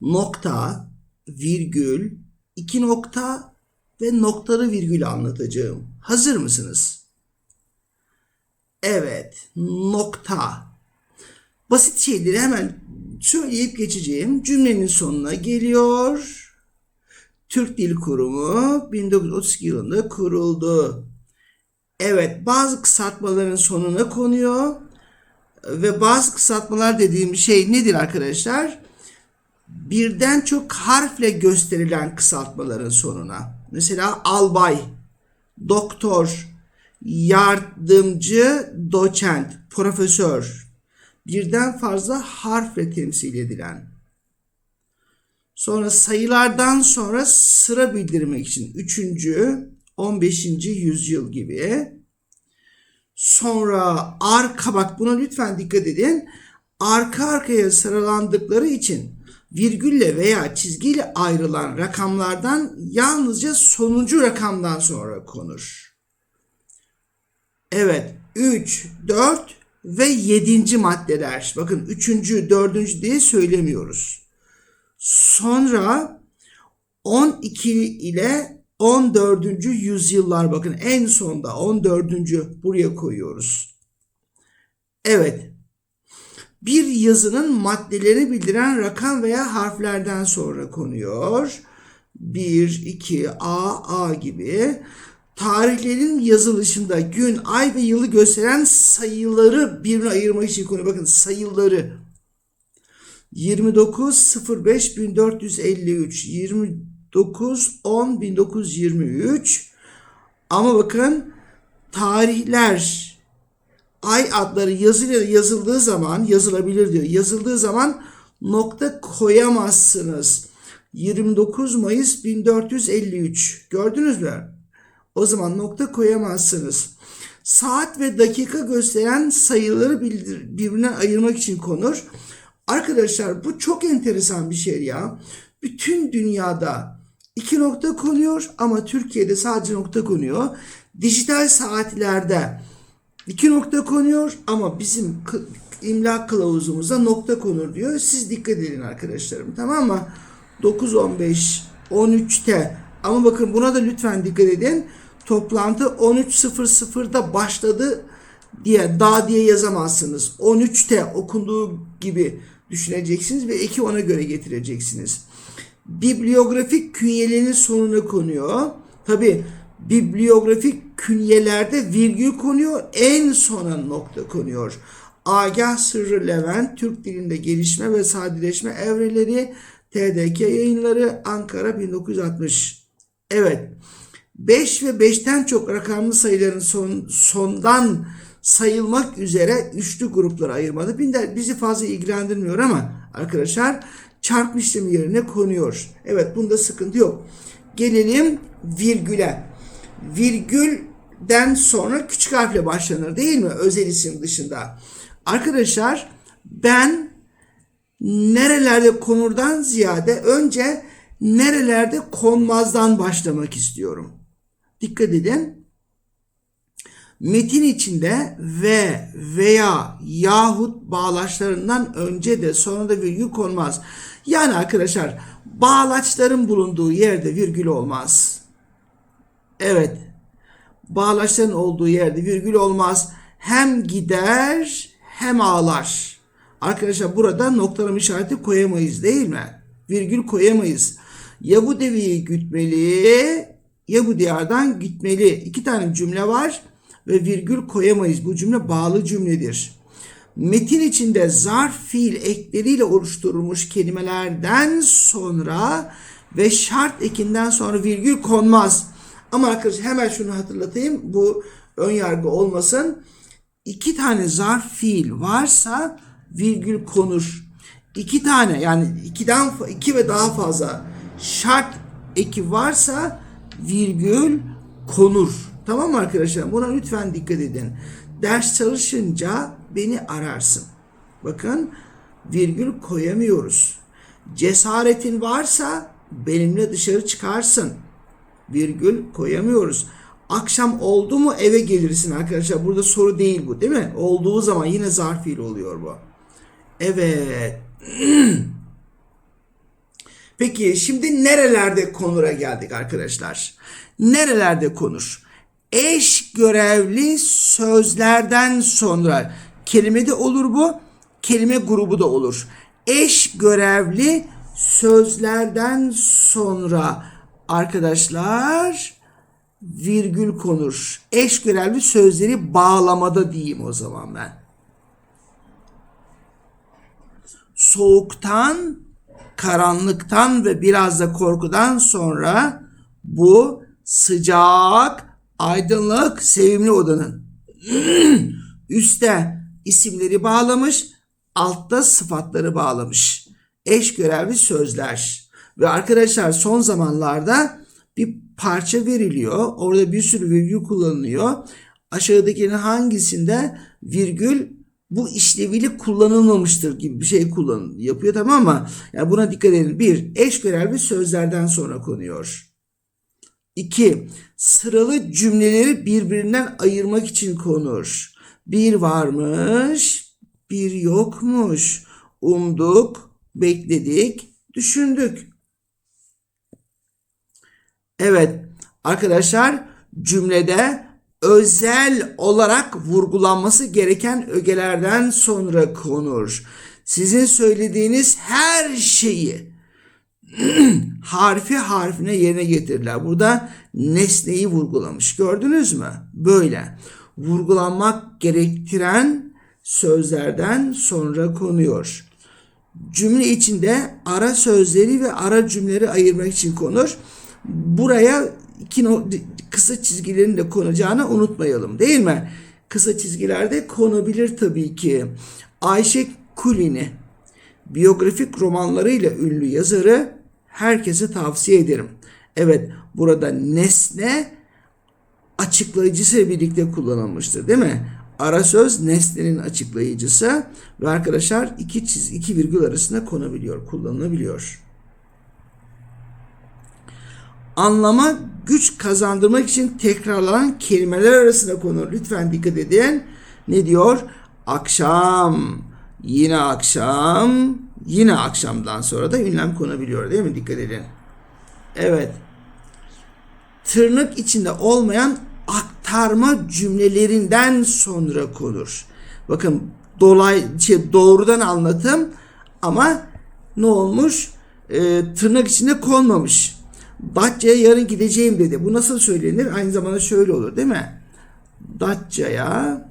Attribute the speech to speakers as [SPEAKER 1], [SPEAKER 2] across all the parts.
[SPEAKER 1] nokta, virgül, iki nokta ve noktalı virgül anlatacağım. Hazır mısınız? Evet, nokta. Basit şeyleri hemen söyleyip geçeceğim. Cümlenin sonuna geliyor. Türk Dil Kurumu 1932 yılında kuruldu. Evet, bazı kısaltmaların sonuna konuyor. Ve bazı kısaltmalar dediğim şey nedir arkadaşlar? Birden çok harfle gösterilen kısaltmaların sonuna. Mesela albay, doktor, yardımcı, doçent, profesör. Birden fazla harfle temsil edilen. Sonra sayılardan sonra sıra bildirmek için 3. 15. yüzyıl gibi. Sonra arka bak buna lütfen dikkat edin. Arka arkaya sıralandıkları için virgülle veya çizgiyle ayrılan rakamlardan yalnızca sonuncu rakamdan sonra konur. Evet 3, 4 ve 7. maddeler. Bakın 3. 4. diye söylemiyoruz. Sonra 12 ile 14. yüzyıllar bakın en sonda 14. buraya koyuyoruz. Evet. Bir yazının maddeleri bildiren rakam veya harflerden sonra konuyor. 1, 2, A, A gibi. Tarihlerin yazılışında gün, ay ve yılı gösteren sayıları birbirine ayırmak için konu. Bakın sayıları 29 05 1453 29 10 1923 ama bakın tarihler ay adları yazıyla yazıldığı zaman yazılabilir diyor. Yazıldığı zaman nokta koyamazsınız. 29 Mayıs 1453 gördünüz mü? O zaman nokta koyamazsınız. Saat ve dakika gösteren sayıları birbirinden ayırmak için konur. Arkadaşlar bu çok enteresan bir şey ya. Bütün dünyada iki nokta konuyor ama Türkiye'de sadece nokta konuyor. Dijital saatlerde iki nokta konuyor ama bizim imla kılavuzumuzda nokta konur diyor. Siz dikkat edin arkadaşlarım tamam mı? 9.15 13'te ama bakın buna da lütfen dikkat edin. Toplantı 13.00'da başladı diye daha diye yazamazsınız. 13'te okunduğu gibi düşüneceksiniz ve eki ona göre getireceksiniz. Bibliografik künyelerin sonuna konuyor. Tabi bibliografik künyelerde virgül konuyor. En sona nokta konuyor. Agah Sırrı Levent, Türk dilinde gelişme ve sadeleşme evreleri, TDK yayınları, Ankara 1960. Evet. 5 ve 5'ten çok rakamlı sayıların son, sondan sayılmak üzere üçlü gruplara ayırmalı. Bizi fazla ilgilendirmiyor ama arkadaşlar çarpma işlemi yerine konuyor. Evet bunda sıkıntı yok. Gelelim virgüle. Virgülden sonra küçük harfle başlanır değil mi? Özel isim dışında. Arkadaşlar ben nerelerde konurdan ziyade önce nerelerde konmazdan başlamak istiyorum. Dikkat edin. Metin içinde ve veya yahut bağlaçlarından önce de sonra da virgül konmaz. Yani arkadaşlar bağlaçların bulunduğu yerde virgül olmaz. Evet. Bağlaçların olduğu yerde virgül olmaz. Hem gider hem ağlar. Arkadaşlar burada noktalama işareti koyamayız değil mi? Virgül koyamayız. Ya bu deveyi gütmeli ya bu diyardan gitmeli. İki tane cümle var ve virgül koyamayız. Bu cümle bağlı cümledir. Metin içinde zarf fiil ekleriyle oluşturulmuş kelimelerden sonra ve şart ekinden sonra virgül konmaz. Ama arkadaşlar hemen şunu hatırlatayım. Bu ön yargı olmasın. İki tane zarf fiil varsa virgül konur. İki tane yani ikiden iki ve daha fazla şart eki varsa virgül konur. Tamam mı arkadaşlar? Buna lütfen dikkat edin. Ders çalışınca beni ararsın. Bakın virgül koyamıyoruz. Cesaretin varsa benimle dışarı çıkarsın. Virgül koyamıyoruz. Akşam oldu mu eve gelirsin arkadaşlar. Burada soru değil bu değil mi? Olduğu zaman yine zarf fiil oluyor bu. Evet. Peki şimdi nerelerde konura geldik arkadaşlar? Nerelerde konur? Eş görevli sözlerden sonra kelime de olur bu, kelime grubu da olur. Eş görevli sözlerden sonra arkadaşlar virgül konur. Eş görevli sözleri bağlamada diyeyim o zaman ben. Soğuktan, karanlıktan ve biraz da korkudan sonra bu sıcak, aydınlık, sevimli odanın üstte isimleri bağlamış, altta sıfatları bağlamış. Eş görevli sözler. Ve arkadaşlar son zamanlarda bir parça veriliyor. Orada bir sürü virgül kullanılıyor. Aşağıdakinin hangisinde virgül bu işleviyle kullanılmamıştır gibi bir şey kullan yapıyor tamam mı? Yani buna dikkat edin. Bir, eş görevli sözlerden sonra konuyor. İki, sıralı cümleleri birbirinden ayırmak için konur. Bir varmış, bir yokmuş. Umduk, bekledik, düşündük. Evet arkadaşlar cümlede özel olarak vurgulanması gereken ögelerden sonra konur. Sizin söylediğiniz her şeyi harfi harfine yerine getirirler. Burada nesneyi vurgulamış. Gördünüz mü? Böyle. Vurgulanmak gerektiren sözlerden sonra konuyor. Cümle içinde ara sözleri ve ara cümleleri ayırmak için konur. Buraya iki no- kısa çizgilerin de konacağını unutmayalım değil mi? Kısa çizgilerde konabilir tabii ki. Ayşe Kulini biyografik romanlarıyla ünlü yazarı herkese tavsiye ederim. Evet burada nesne açıklayıcısı birlikte kullanılmıştır değil mi? Ara söz nesnenin açıklayıcısı ve arkadaşlar iki çiz iki virgül arasında konabiliyor, kullanılabiliyor. Anlama güç kazandırmak için tekrarlanan kelimeler arasında konur. Lütfen dikkat edin. Ne diyor? Akşam, yine akşam, yine akşamdan sonra da ünlem konabiliyor değil mi? Dikkat edin. Evet. Tırnak içinde olmayan aktarma cümlelerinden sonra konur. Bakın dolay şey, doğrudan anlatım ama ne olmuş? Ee, tırnak içinde konmamış. Datça'ya yarın gideceğim dedi. Bu nasıl söylenir? Aynı zamanda şöyle olur değil mi? Datça'ya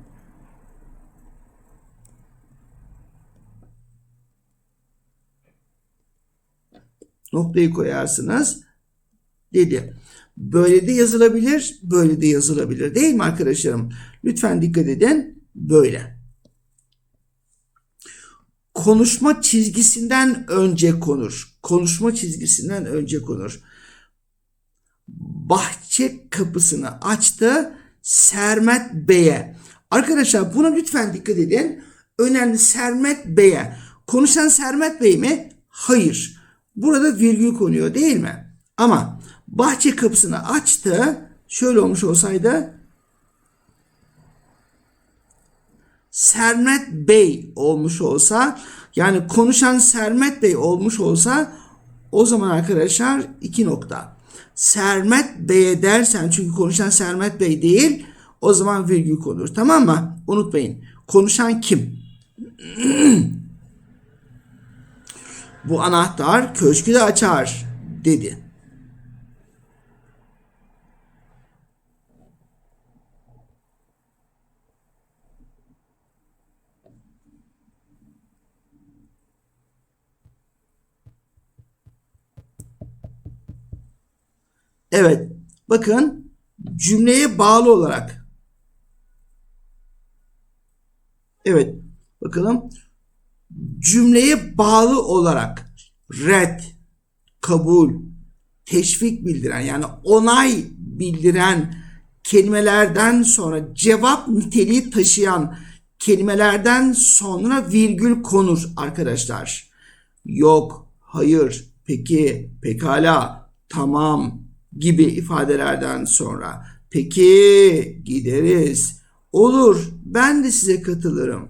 [SPEAKER 1] noktayı koyarsınız dedi. Böyle de yazılabilir, böyle de yazılabilir değil mi arkadaşlarım? Lütfen dikkat edin. Böyle. Konuşma çizgisinden önce konur. Konuşma çizgisinden önce konur. Bahçe kapısını açtı Sermet Bey'e. Arkadaşlar buna lütfen dikkat edin. Önemli Sermet Bey'e. Konuşan Sermet Bey mi? Hayır. Burada virgül konuyor değil mi? Ama bahçe kapısını açtı. Şöyle olmuş olsaydı Sermet Bey olmuş olsa yani konuşan Sermet Bey olmuş olsa o zaman arkadaşlar iki nokta. Sermet Bey'e dersen çünkü konuşan Sermet Bey değil o zaman virgül konur. Tamam mı? Unutmayın. Konuşan kim? Bu anahtar köşkü de açar dedi. Evet. Bakın cümleye bağlı olarak. Evet. Bakalım. Cümleye bağlı olarak red, kabul, teşvik bildiren yani onay bildiren kelimelerden sonra cevap niteliği taşıyan kelimelerden sonra virgül konur arkadaşlar. Yok, hayır, peki, pekala, tamam, gibi ifadelerden sonra peki gideriz. Olur ben de size katılırım.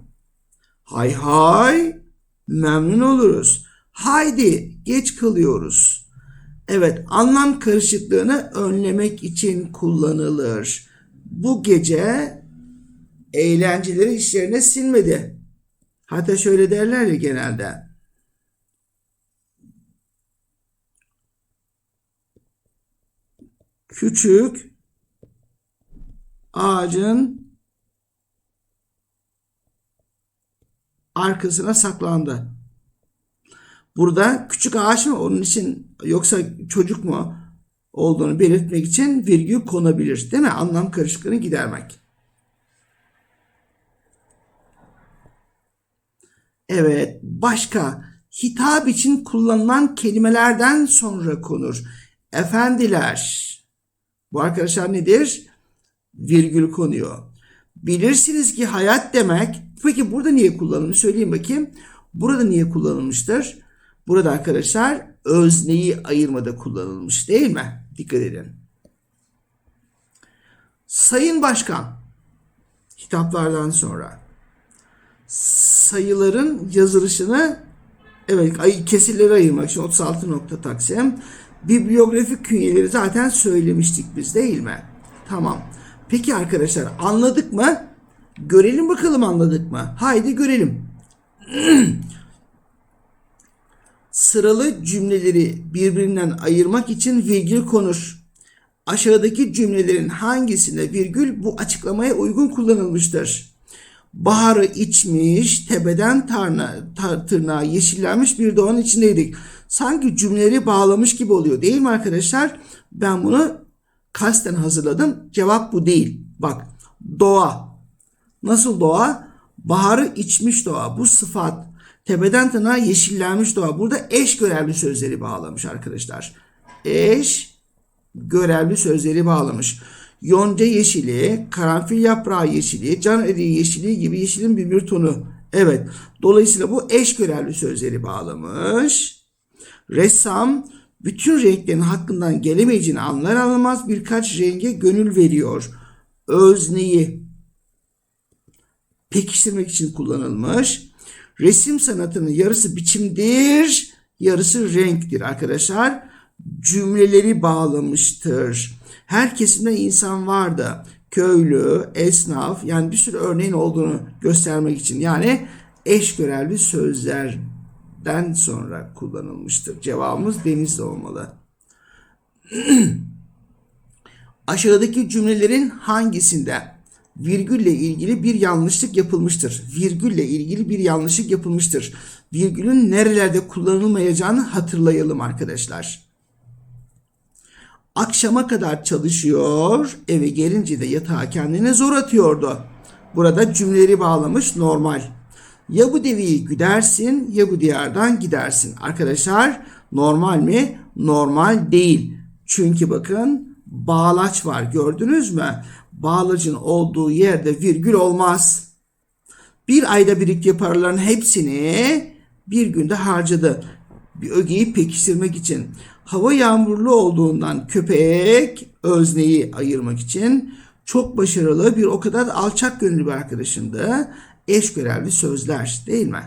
[SPEAKER 1] Hay hay memnun oluruz. Haydi geç kalıyoruz. Evet anlam karışıklığını önlemek için kullanılır. Bu gece eğlenceleri işlerine silmedi. Hatta şöyle derler ya genelde. Küçük ağacın arkasına saklandı. Burada küçük ağaç mı onun için yoksa çocuk mu olduğunu belirtmek için virgül konabilir. Değil mi? Anlam karışıklığını gidermek. Evet, başka hitap için kullanılan kelimelerden sonra konur. Efendiler. Bu arkadaşlar nedir? Virgül konuyor. Bilirsiniz ki hayat demek. Peki burada niye kullanılmış? Söyleyeyim bakayım. Burada niye kullanılmıştır? Burada arkadaşlar özneyi ayırmada kullanılmış değil mi? Dikkat edin. Sayın Başkan hitaplardan sonra sayıların yazılışını evet ay, kesirleri ayırmak için 36 nokta taksim bibliografik künyeleri zaten söylemiştik biz değil mi? Tamam. Peki arkadaşlar anladık mı? Görelim bakalım anladık mı? Haydi görelim. Sıralı cümleleri birbirinden ayırmak için virgül konur. Aşağıdaki cümlelerin hangisinde virgül bu açıklamaya uygun kullanılmıştır? Baharı içmiş, tepeden tarna, tar, tırnağa yeşillenmiş bir doğanın içindeydik. Sanki cümleleri bağlamış gibi oluyor değil mi arkadaşlar? Ben bunu kasten hazırladım. Cevap bu değil. Bak doğa. Nasıl doğa? Baharı içmiş doğa. Bu sıfat. Tepeden tırnağa yeşillenmiş doğa. Burada eş görevli sözleri bağlamış arkadaşlar. Eş görevli sözleri bağlamış. Yonca yeşili, karanfil yaprağı yeşili, can eriği yeşili gibi yeşilin bir bir tonu. Evet. Dolayısıyla bu eş görevli sözleri bağlamış. Ressam bütün renklerin hakkından gelemeyeceğini anlar anlamaz birkaç renge gönül veriyor. Özneyi pekiştirmek için kullanılmış. Resim sanatının yarısı biçimdir, yarısı renktir arkadaşlar. Cümleleri bağlamıştır. Her kesimde insan vardı. Köylü, esnaf yani bir sürü örneğin olduğunu göstermek için. Yani eş görevli sözlerden sonra kullanılmıştır. Cevabımız denizde olmalı. Aşağıdaki cümlelerin hangisinde virgülle ilgili bir yanlışlık yapılmıştır? Virgülle ilgili bir yanlışlık yapılmıştır. Virgülün nerelerde kullanılmayacağını hatırlayalım arkadaşlar. Akşama kadar çalışıyor, eve gelince de yatağa kendine zor atıyordu. Burada cümleleri bağlamış normal. Ya bu deveyi güdersin ya bu diyardan gidersin. Arkadaşlar normal mi? Normal değil. Çünkü bakın bağlaç var gördünüz mü? Bağlacın olduğu yerde virgül olmaz. Bir ayda biriktiği paraların hepsini bir günde harcadı. Bir ögeyi pekiştirmek için. Hava yağmurlu olduğundan köpek özneyi ayırmak için çok başarılı bir o kadar alçak gönüllü bir arkadaşımdı. Eş görevli sözler değil mi?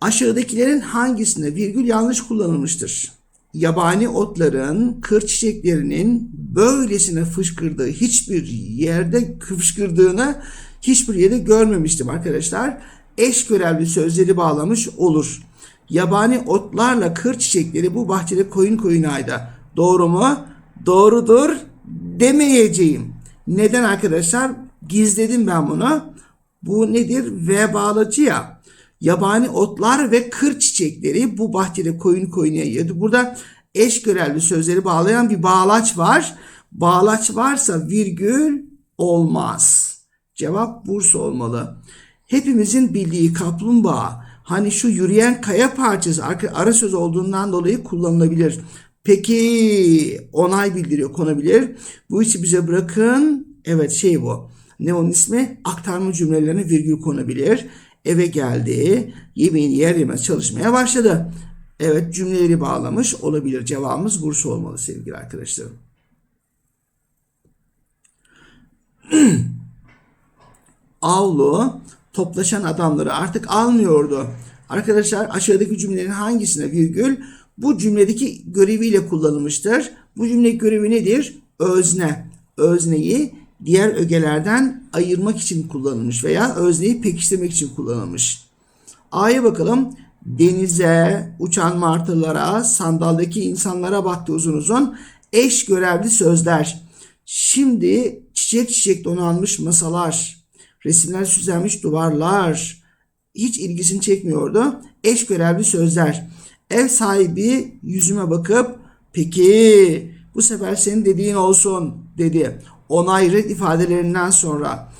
[SPEAKER 1] Aşağıdakilerin hangisinde virgül yanlış kullanılmıştır? Yabani otların, kır çiçeklerinin böylesine fışkırdığı hiçbir yerde fışkırdığını hiçbir yerde görmemiştim arkadaşlar. Eş görevli sözleri bağlamış olur. Yabani otlarla kır çiçekleri bu bahçede koyun koyunayda. Doğru mu? Doğrudur demeyeceğim. Neden arkadaşlar? Gizledim ben bunu. Bu nedir? Ve bağlacı ya. Yabani otlar ve kır çiçekleri bu bahçede koyun koyunuya yiyordu. Burada eş görevli sözleri bağlayan bir bağlaç var. Bağlaç varsa virgül olmaz. Cevap Bursa olmalı. Hepimizin bildiği kaplumbağa hani şu yürüyen kaya parçası ara söz olduğundan dolayı kullanılabilir. Peki onay bildiriyor konabilir. Bu işi bize bırakın. Evet şey bu. Ne onun ismi? Aktarma cümlelerine virgül konabilir. Eve geldi. Yemeğini yer yemez çalışmaya başladı. Evet cümleleri bağlamış olabilir. Cevabımız Bursa olmalı sevgili arkadaşlarım. Avlu toplaşan adamları artık almıyordu. Arkadaşlar aşağıdaki cümlelerin hangisine virgül bu cümledeki göreviyle kullanılmıştır? Bu cümle görevi nedir? Özne. Özneyi diğer ögelerden ayırmak için kullanılmış veya özneyi pekiştirmek için kullanılmış. A'ya bakalım. Denize, uçan martılara, sandaldaki insanlara baktı uzun uzun. Eş görevli sözler. Şimdi çiçek çiçek donanmış masalar, resimler süslenmiş duvarlar. Hiç ilgisini çekmiyordu. Eş görevli sözler. Ev sahibi yüzüme bakıp peki bu sefer senin dediğin olsun dedi. Onay red ifadelerinden sonra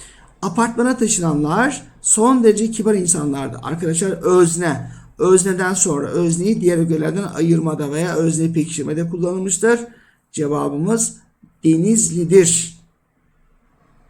[SPEAKER 1] apartmana taşınanlar son derece kibar insanlardı. Arkadaşlar özne. Özneden sonra özneyi diğer ögelerden ayırmada veya özneyi pekiştirmede kullanılmıştır. Cevabımız Denizli'dir.